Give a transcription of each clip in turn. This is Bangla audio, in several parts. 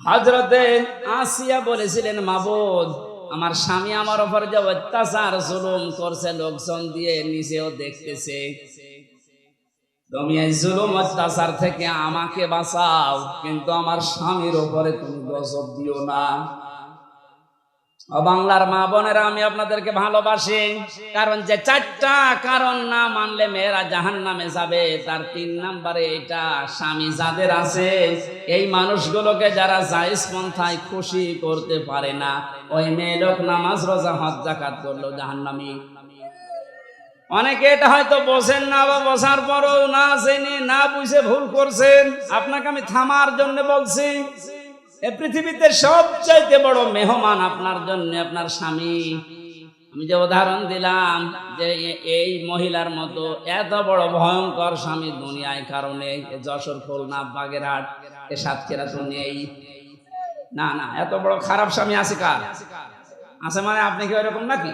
হজরতে আসিয়া বলেছিলেন, মাবুদ, আমার স্বামী আমার ওপর যে অত্যাচার, জুলুম করছে, লোকজন দিয়ে নিজেও দেখতেছে। তুমি এই জুলুম অত্যাচার থেকে আমাকে বাঁচাও, কিন্তু আমার স্বামীর ওপরে তুমি গজব দিও না। বাংলার মা বোনেরা, আমি আপনাদেরকে ভালোবাসি, কারণ যে চারটা কারণ না মানলে মেয়েরা জাহান নামে যাবে, তার তিন নাম্বারে এটা স্বামী যাদের আছে, এই মানুষগুলোকে যারা জায়েজ পন্থায় খুশি করতে পারে না, ওই মেয়ে লোক নামাজ, রোজা, হজ জাকাত করল জাহান্নামী। অনেকে এটা হয়তো বোঝেন না বা বসার পরও না জেনে, না বুঝে ভুল করছেন। আপনাকে আমি থামার জন্য বলছি এ পৃথিবীতে সবচাইতে বড় মেহমান আপনার জন্য আপনার স্বামী। আমি যে উদাহরণ দিলাম যে এই মহিলার মতো এত বড় ভয়ঙ্কর স্বামী দুনিয়ায় কারণে যশোর খুলনা, বাগেরহাট, এ সাতক্ষীরা তো নেই। না না, এত বড় খারাপ স্বামী আছে কার? আছে মানে আপনি কি ওইরকম নাকি?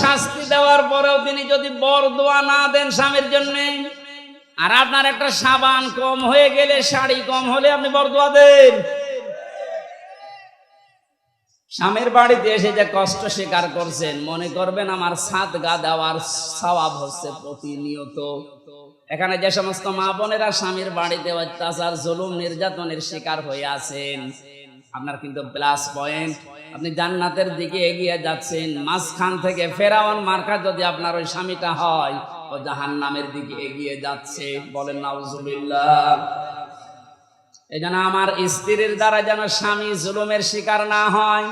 শাস্তি দেওয়ার পরেও তিনি যদি বর দোয়া না দেন স্বামীর জন্য, আর আপনার একটা সাবান কম হয়ে গেলে, শাড়ি কম হলে আপনি বর দোয়া দেন। স্বামীর বাড়িতে এসে যে কষ্ট স্বীকার করছেন, মনে করবেন আমার সাত গা দেওয়ার স্বভাব হচ্ছে প্রতিনিয়ত। এখানে যে সমস্ত মা বোনেরা স্বামীর বাড়িতে অত্যাচার, জুলুম, নির্যাতনের শিকার হয়ে আছেন আপনার কিন্তু প্লাস পয়েন্ট আপনি জান্নাতের দিকে এগিয়ে যাচ্ছেন। মাঝখান থেকে ফেরাওয়ান মার্কা যদি আপনার ওই স্বামীটা হয়, ও জাহান নামের দিকে এগিয়ে যাচ্ছে। বলেন, নাউজুবিল্লাহ। এই জন্য আমার স্ত্রীর দ্বারা যেন স্বামী জুলুমের শিকার না হয়,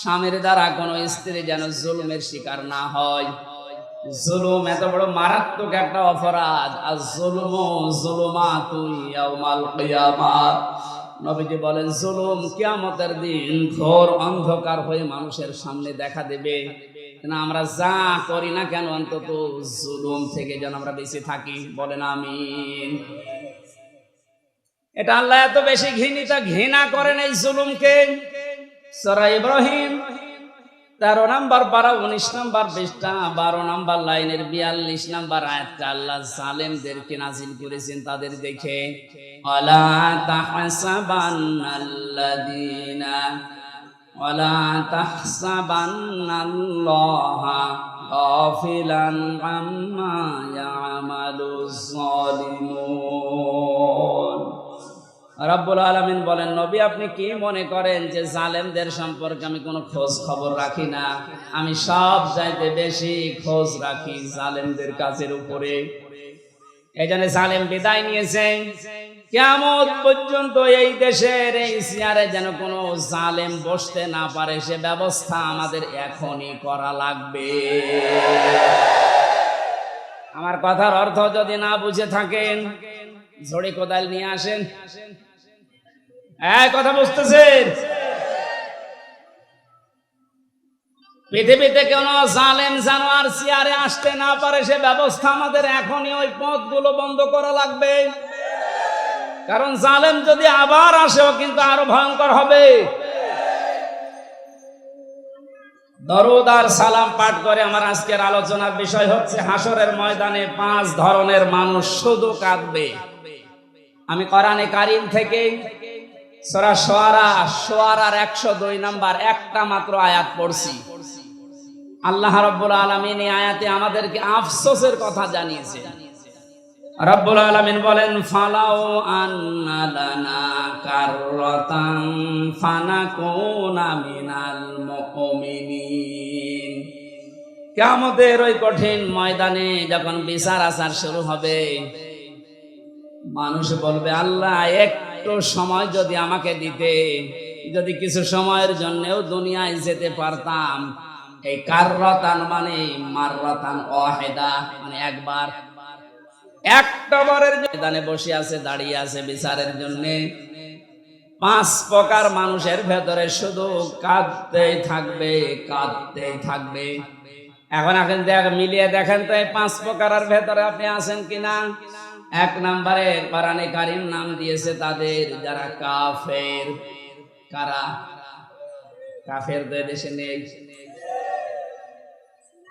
স্বামীর দ্বারা কোনো স্ত্রী যেন জুলুমের শিকার না হয়। জুলুম এত বড় মারাত্মক একটা অপরাধ। আর জুলুম জুলুমা তুই ইয়াউমাল কিয়ামাত। নবীজি বলেন, জুলুম কিয়ামতের দিন ঘোর অন্ধকার হয়ে মানুষের সামনে দেখা দেবে। না, আমরা যা করি না কেন অন্তত জুলুম থেকে যেন আমরা বেঁচে থাকি। বলেন আমি এটা আল্লাহ এত বেশি ঘৃণিত, ঘৃণা করেন এই জুলুমকে। সরা ইব্রাহিম তেরো নাম্বার, বারো, উনিশ নাম্বার বিশটা বারো নাম্বার লাইনের বিয়াল্লিশ নাম্বার আয়াতটা আল্লাহ সালেমদেরকে নাজিল করেছেন তাদের দেখে। অলা তাহসাবান্নাল্লাযীনা অলা তাহসাবান্নাল্লাহা গাফিলান আম্মা ইয়ামালুস রাব্বুল আলামিন বলেন, নবী, আপনি কি মনে করেন যে জালেমদের সম্পর্কে আমি কোনো খোঁজ খবর রাখি না? আমি সব চাইতে বেশি খোঁজ রাখি জালেমদের কাজের উপরে। এই জালেম বিদায় নিয়েছে। কেমন পর্যন্ত এই দেশের এই চেয়ারে যেন কোনো জালেম বসতে না পারে, সে ব্যবস্থা আমাদের এখনই করা লাগবে। আমার কথার অর্থ যদি না বুঝে থাকেন ঝড়ি কোদাল নিয়ে আসেন। এক কথা বুঝতেছেন? পৃথিবীতে কোনো জালেম জানোয়ার চেয়ারে আসতে না পারে সে ব্যবস্থা আমাদের এখনই ওই পথগুলো বন্ধ করা লাগবে। কারণ জালেম যদি আবার আসেও কিন্তু আরও ভয়ঙ্কর হবে। দরুদ সালাম পাঠ করে আমার আজকের আলোচনার বিষয় হচ্ছে হাসরের ময়দানে পাঁচ ধরনের মানুষ শুধু কাঁদবে। আমি কোরআনে কারিম থেকে সরা, সোয়ারা, সোয়ারার একশো দুই নাম্বার, একটা মাত্র আয়াত পড়ছি। আল্লাহ এই আয়াতে আমাদেরকে আফসোসের কথা জানিয়েছে। বলেন ওই কঠিন ময়দানে যখন বিচার আচার শুরু হবে, মানুষ বলবে, আল্লাহ একটু সময় যদি আমাকে দিতে, যদি কিছু সময়ের জন্যও দুনিয়ায় যেতে পারতাম, এই কাররতান মানে মাররতান অহেদা মানে একবার। বসে আছে, দাঁড়িয়ে আছে বিচারের জন্য। পাঁচ প্রকার মানুষের ভেতরে শুধু কাঁদতেই থাকবে কাঁদতেই থাকবে। এখন এখন দেখ, মিলিয়ে দেখেন তো এই পাঁচ প্রকারের ভেতরে আপনি আছেন কিনা? এক নম্বরে পারানে কারিম নাম দিয়েছে তাদের যারা কাফের। কারা? কাফের দেশে নেই।